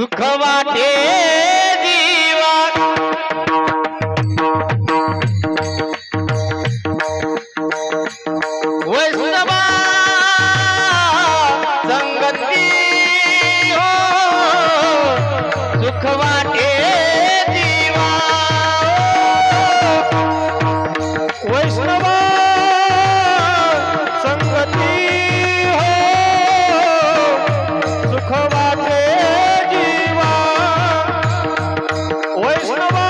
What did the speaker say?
સુખ વાટે ಸರ್ವಾ